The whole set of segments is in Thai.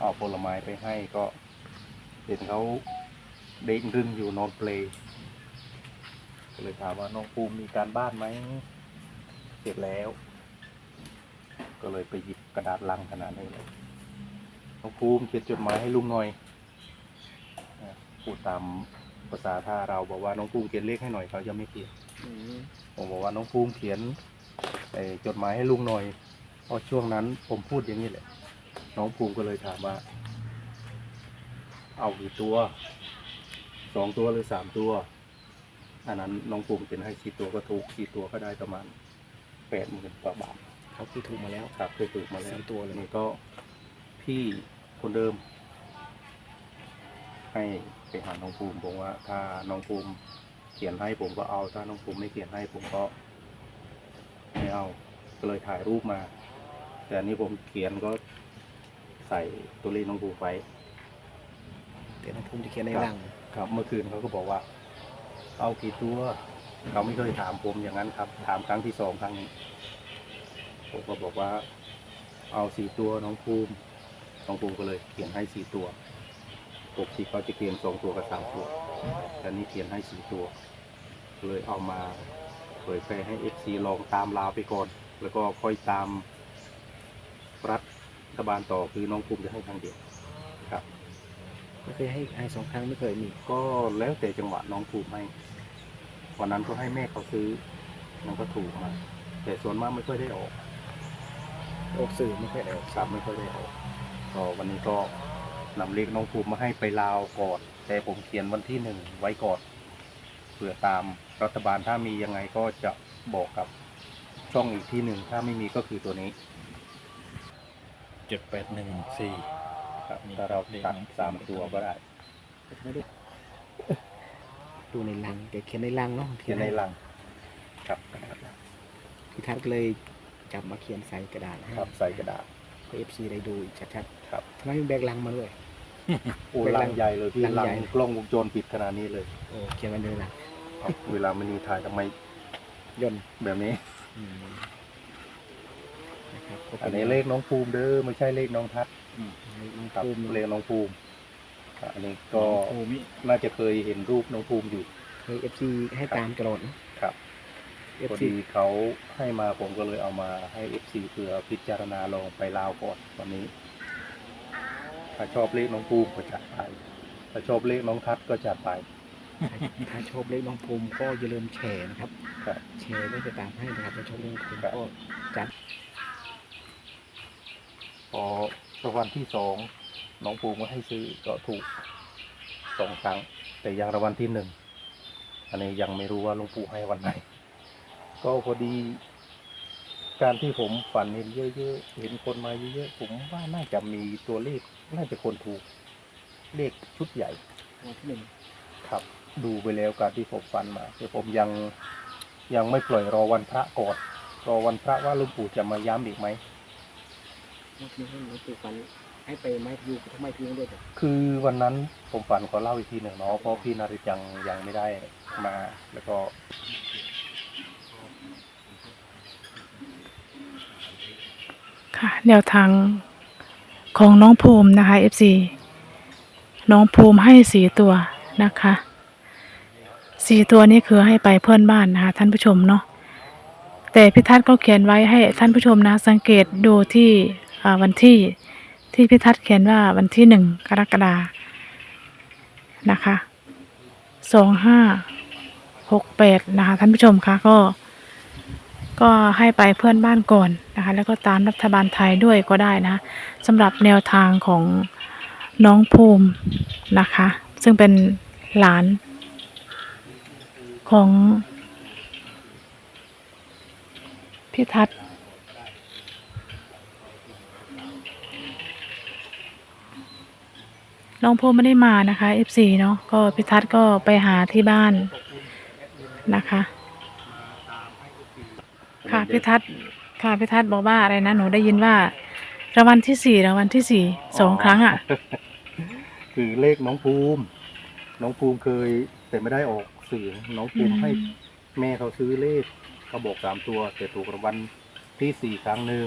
เอาผลไม้ไปให้ก็เห็นเขาเด้งดึงอยู่นอนเปลก็เลยถามว่าน้องภูมิมีการบ้านไหมเสร็จแล้ว ก็เลยไปหยิบกระดาษลังขนาดนี้เลยน้องภูมิเขียนจดหมายให้ลุงหน่อยอะพูดตามภาษาท่าเราบอกว่าน้องภูมิเขียนเลขให้หน่อยเขาจะไม่เขียนผมบอกว่าน้องภูมิเขียนไอ้จดหมายให้ลุงหน่อยเพราะช่วงนั้นผมพูดอย่างนี้แหละ น้องภูมิก็เลยถามว่า เอากี่ตัวสองตัวหรือสามตัว อันนั้นน้องภูมิเขียนให้สี่ตัวก็ถูกสี่ตัวก็ได้ประมาณแปดหมื่นกว่าบาทเขาคือถูกมาแล้วครับเคยถูกมาแล้วสี่ตัวเลยนี่ก็พี่คนเดิม ให้ไปหาน้องภูมิบอกว่า ถ้าน้องภูมิเขียนให้ผมก็เอา ถ้าน้องภูมิไม่เขียนให้ผมก็ไม่เอาก็เลยถ่ายรูปมา แต่อันนี้ผมเขียนก็ ใส่ตัวเลขน้องภูมิไว้ เดี๋ยวน้องภูมิจะเขียนในครับลังครับ เมื่อคืนเขาก็บอกว่า เอากี่ตัวเขาไม่เคยถามผมอย่างนั้นครับ ถามครั้งที่สองครั้งนี้ผมก็บอกว่า เอาสี่ตัวน้องภูมิน้องภูมิก็เลยเขียนให้สี่ตัวปกติเขาจะเขียนสองตัวกับสามตัวแต่นี่เขียนให้สี่ตัว เลยเอามาเผยแพร่ให้เอฟซีลองตามลาวไปก่อน แล้วก็ค่อยตามรัฐ บาลต่อคือน้องภูมิจะให้ครั้งเดียวครับ ไม่เคยให้ให้สองครั้งไม่เคยมีก็แล้วแต่จังหวะน้องถูกไหมวันนั้นก็ให้แม่เขาซื้อ มันก็ถูกมา แต่ส่วนมากไม่ค่อยได้ออกออกสื่อไม่เคยได้ออกครับไม่ค่อยได้ออกก็วันนี้ก็นำเลขน้องภูมิมาให้ไปลาวก่อนแต่ผมเขียนวันที่หนึ่งไว้ก่อนเผื่อตามรัฐบาลถ้ามียังไงก็จะบอกกับช่องอีกที่หนึ่งถ้าไม่มีก็คือตัวนี้ เจ็ดแปดหนึ่งสี่ครับนี่ถ้าเราเลขตัดน้องภูมิสามตัวก็ได้ไม่ได้ดูในลังแกเขียนในลังเนาะเขียนในลัง ครับพี่ทัศน์ก็เลยจับมาเขียนใส่กระดาษให้ครับใส่กระดาษให้เอฟซีได้ดูอีกชัดครับๆทำไมมีแบกลังมาด้วยโอ้เป็นลัลังงใหญ่เลยพี่ลังลังใหญ่กล้องวงจรปิดขนาดนี้เลยโอ้เขียนไว้ในลังเอาเวลามันมีถ่ายทำไมยนต์แบบนี้อืมนะ ครับก็ป็อันนี้เลขน้องภูมิเด้อไม่ใช่เลขน้องทัศน์เลขน้องครับภูมิเลขน้องภูมิอะอันนี้ก็ภูมิน่าจะเคยเห็นรูปน้องภูมิอยู่ เคยเอฟซีให้ตามตลอดนะครับ เอฟพอซีดีเขาให้มาผมก็เลยเอามาให้เอฟซีเผื่อพิจารณาลองไปลาวก่อนวันนี้ ถ้าชอบเลขน้องภูมิก็จัดไป ถ้าชอบเลขน้องทัศน์ก็จัดไป ถ้าชอบเลขน้องภูมิก็อย่าลืมแชร์นะครับครับแชร์ไว้จะตามให้นะครับถ้าชอบเลขน้องภูมิครับ ก็จัด พอรางวัลที่สองน้องภูมิก็ให้ซื้อก็ถูกสองครั้ง แต่ยังรางวัลที่หนึ่งอันนี้ยังไม่รู้ว่าหลวงปู่ให้วันไหน ก็พอดี การที่ผมฝันเห็นเยอะๆเห็นคนมาเยอะๆผมว่าน่าจะมีตัวเลขน่าจะคนถูกเลขชุดใหญ่วันที่หนึ่งครับ ดูไปแล้วการที่ผมฝันมาแต่ผมยังยังไม่ปล่อยรอวันพระก่อนรอวันพระว่าหลวงปู่จะมาย้ำอีกไหม วันที่หนึ่งหลวงปู่ฟันให้ไปไม้พยูงทำไมพยูงด้วยจ้ะคือวันนั้นผมฝันขอเล่าอีกทีหนึ่งเนาะเพราะพี่นาริจังยังไม่ได้มา แล้วก็ ค่ะ แนวทางของน้องภูมินะคะ FC น้องภูมิให้สีตัวนะคะสีตัวนี้คือให้ไปเพื่อนบ้านนะคะท่านผู้ชมเนาะแต่พิทัศน์ก็เขียนไว้ให้ท่านผู้ชมนะ สังเกตดูที่อ่า วันที่ที่พิทัศน์เขียนว่าวันที่หนึ่งกรกฎานะคะสองห้าหกแปดนะคะ ท่านผู้ชมคะก็ ก็ให้ไปเพื่อนบ้านก่อนนะคะ แล้วก็ตามรัฐบาลไทยด้วยก็ได้นะสำหรับแนวทางของน้องภูมินะคะ ซึ่งเป็นหลานของพี่ทัศน์ น้องภูมิไม่ได้มานะคะ F4 เนาะก็พี่ทัศน์ก็ไปหาที่บ้านนะคะ ค่ะพิทัศน์ค่ะพิทัศน์บอกว่าอะไรนะหนูได้ยินว่ารางวัลที่สี่รางวัลที่สี่สองครั้งอะ คือเลขน้องภูมิ น้องภูมิเคย แต่ไม่ได้ออกสื่อน้องภูมิอืม ให้แม่เขาซื้อเลขเขาบอกสามตัว แต่ถูกรางวัลที่สี่ครั้งหนึ่ง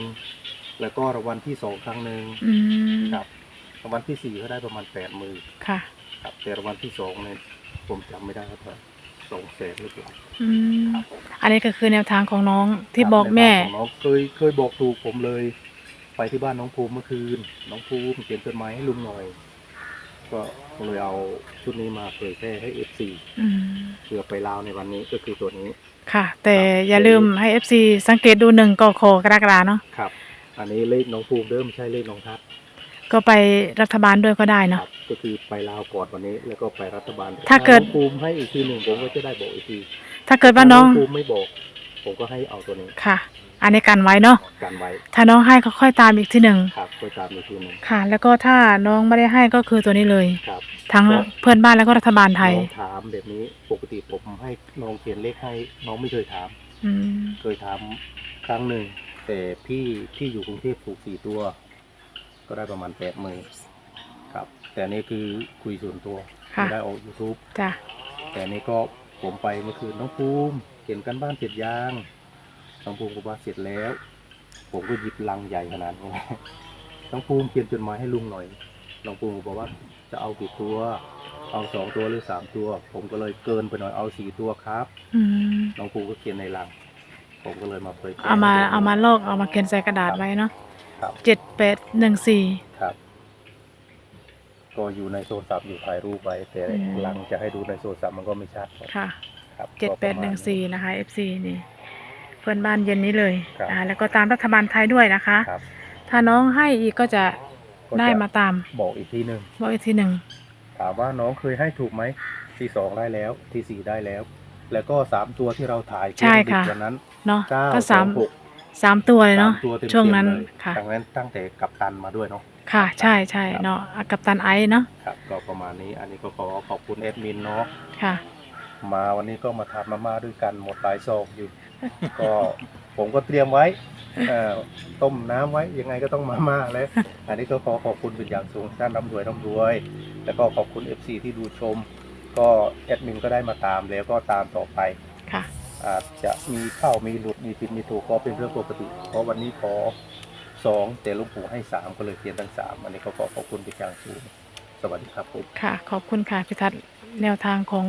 แล้วก็รางวัลที่สองครั้งหนึ่งอืมครับ รางวัลที่สี่ก็ได้ประมาณแปดหมื่นค่ะ ครับแต่รางวัลที่สองเนี่ยผมจำไม่ได้ครับว่าสองแสนหรือเปล่าอืมอันนี้ก็คือแนวทางของน้องที่บอกแม่ในบ้านของน้องเคยเคยบอกถูกผมเลย ไปที่บ้านน้องภูมิเมื่อคืน น้องภูมิเขียนจดหมายให้ลุงหน่อย ก็เลยเอาชุดนี้มาเผยแพร่ให้เอฟซีอืม เพื่อไปลาวในวันนี้ก็คือตัวนี้ ค่ะ แต่อย่าลืมให้ FC สังเกตดูหนึ่งกคกรกฎาเนาะ ครับ อันนี้เลขน้องภูมิเดิมไม่ใช่เลขน้องทัศน์ ก็ไปรัฐบาลด้วยก็ได้คเนาะ รับก็คือไปลาวก่อนวันนี้ แล้วก็ไปรัฐบาลถ้าเกิด น้องภูมิให้อีกทีหนึ่งผมก็จะได้บอกอีกทีถ้าเกิดว่าน้องภูมิไม่บอก ผมก็ให้เอาตัวนี้ค่ะ อันนี้กันไว้เนาะกันไว้ถ้าน้องให้ก็ค่อยตามอีกทีหนึ่งครับก็ตามอีกทีหนึ่งค่ะ แล้วก็ถ้าน้องไม่ได้ให้ก็คือตัวนี้เลย ครับ ทั้งเพื่อนบ้านแล้วก็รัฐบาลไทยน้องถามแบบนี้ปกติผมให้น้องเขียนเลขให้น้องไม่เคยถาม อืมเคยถามครั้งหนึ่งแต่พี่พี่อยู่กรุงเทพถูกสี่ตัว ก็ได้ประมาณแปดหมื่นครับ แต่อันนี่คือคุยส่วนตัวค่ะ ไม่ได้ออกยูทูบจ้ะแต่อันนี่ก็ผมไปเมื่อคืนน้องภูมิเขียนกันบ้านเสร็จยังน้องภูมิบอกว่าเสร็จแล้ว ผมก็หยิบลังใหญ่ขนาดนี้ น้องภูมิเขียนจดหมายให้ลุงหน่อยน้องภูมิบอกว่าจะเอากี่ตัว เอาสองตัวหรือสามตัว ผมก็เลยเกินไปหน่อยเอาสี่ตัวครับ อืมน้องภูก็เขียนในลัง ผมก็เลยมาเผยแพร่เอามาเอามาลอกเอามาเขียนใส่กระดาษไว้เนาะ ครับ เจ็ดแปดหนึ่งสี่ ครับ ก็อยู่ในโทรศัพท์อยู่ถ่ายรูปไว้แต่อืมลังจะให้ดูในโทรศัพท์มันก็ไม่ชัดครับค่ะ ครับเจ็ดก็แประดมาณหนึ่งสี่นะคะ FC นี่ เพื่อนบ้านเย็นนี้เลยครับ อ่าแล้วก็ตามรัฐบาลไทยด้วยนะคะ ครับถ้าน้องให้อีกก็จะก็จะได้มาตามบอกอีกทีหนึ่งบอกอีกทีหนึ่งถามว่าน้องเคยให้ถูกไหมที่สองได้แล้วที่สี่ได้แล้ว แล้วก็สามตัวที่เราถ่ายใช่ค่ะเกมดิบวันนั้น เนาะเก้าก็สสาอมงหก สามตัวเลยเนาะสามตัวเต็มๆช่วงนั้นเลยค่ะ ดังนั้นตั้งแต่กับตันมาด้วยเนาะ ค่ะใช่ใช่ครับ เนาะอะกับตันไอซ์เนาะครับก็ประมาณนี้อันนี้ก็ขอขอบคุณแอดมินเนาะค่ะ มาวันนี้ก็มาทานมาม่าด้วยกันหมดหลายซองอยู่ ก็ผมก็เตรียมไว้เอ่อต้มน้ำไว้ยังไงก็ต้องมาม่าแล้ว อันนี้ก็ขอขอบคุณเป็นอย่างสูงท่านร่ำรวยร่ำรวย แล้วก็ขอบคุณ FC ที่ดูชม ก็แอดมินก็ได้มาตามแล้วก็ตามต่อไป ค่ะ อาจจะมีเข้ามีหลุดมีผิดมีถูกก็เป็นเรื่องปกติ เพราะวันนี้ขอสองแต่หลุงปู่ให้สามก็เลยเขียนทั้งสามอันนี้ก็ขอขอบคุณเป็นอย่างสูงสวัสดีครับผม ค่ะ ขอบคุณค่ะพิทัศน์แนวทางของ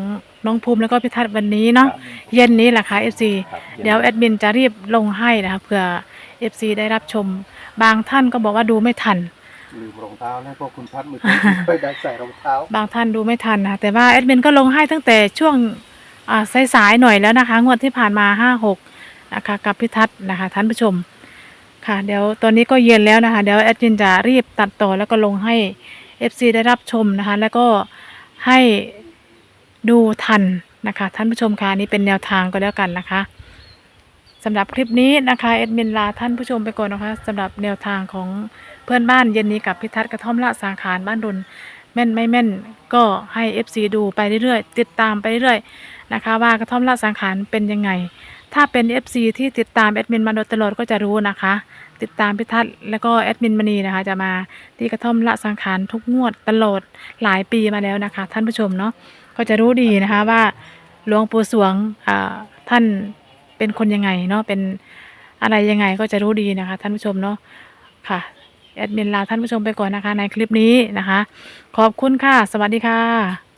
น้องภูมิแล้วก็พิทัศน์วันนี้เนาะครับเย็นนี้แหละค่ะ FC ครับเดี๋ยวแอดมินจะรีบลงให้นะคะเผื่อ FC ได้รับชม บางท่านก็บอกว่าดูไม่ทัน ลืมรองเท้าแล้วก็คุณพัดมือถือ ไม่ได้ใส่รองเท้า บางท่านดูไม่ทันนะคะแต่ว่าแอดมินก็ลงให้ตั้งแต่ช่วงอ่า สายๆหน่อยแล้วนะคะ งวดที่ผ่านมาห้าหกนะคะกับพิทัศน์นะคะท่านผู้ชมค่ะเดี๋ยวตอนนี้ก็เย็นแล้วนะคะ เดี๋ยวแอดมินจะรีบตัดต่อแล้วก็ลงให้ FC ได้รับชมนะคะ แล้วก็ให้ดูทันนะคะท่านผู้ชมค่ะนี่เป็นแนวทางก็แล้วกันนะคะสำหรับคลิปนี้นะคะแอดมินลาท่านผู้ชมไปก่อนนะคะสำหรับแนวทางของเพื่อนบ้านเย็นนี้กับพิทัศน์กระท่อมละสาขารบ้านดุลแม่นไม่แม่นก็ให้ FC ดูไปเรื่อยๆติดตามไปเรื่อยๆ นะคะ ว่ากระท่อมละสังขารเป็นยังไง ถ้าเป็น FC ที่ติดตามแอดมินมาโดยตลอดก็จะรู้นะคะ ติดตามพิทัศน์แล้วก็แอดมินมณีนะคะ จะมาที่กระท่อมละสังขารทุกงวดตลอดหลายปีมาแล้วนะคะ ท่านผู้ชมเนาะก็จะรู้ดีนะคะว่าหลวงปู่สวงท่านเป็นคนยังไงเนาะเป็นอะไรยังไงก็จะรู้ดีนะคะ ท่านผู้ชมเนาะค่ะแอดมินลาท่านผู้ชมไปก่อนนะคะในคลิปนี้นะคะ ขอบคุณค่ะ สวัสดีค่ะ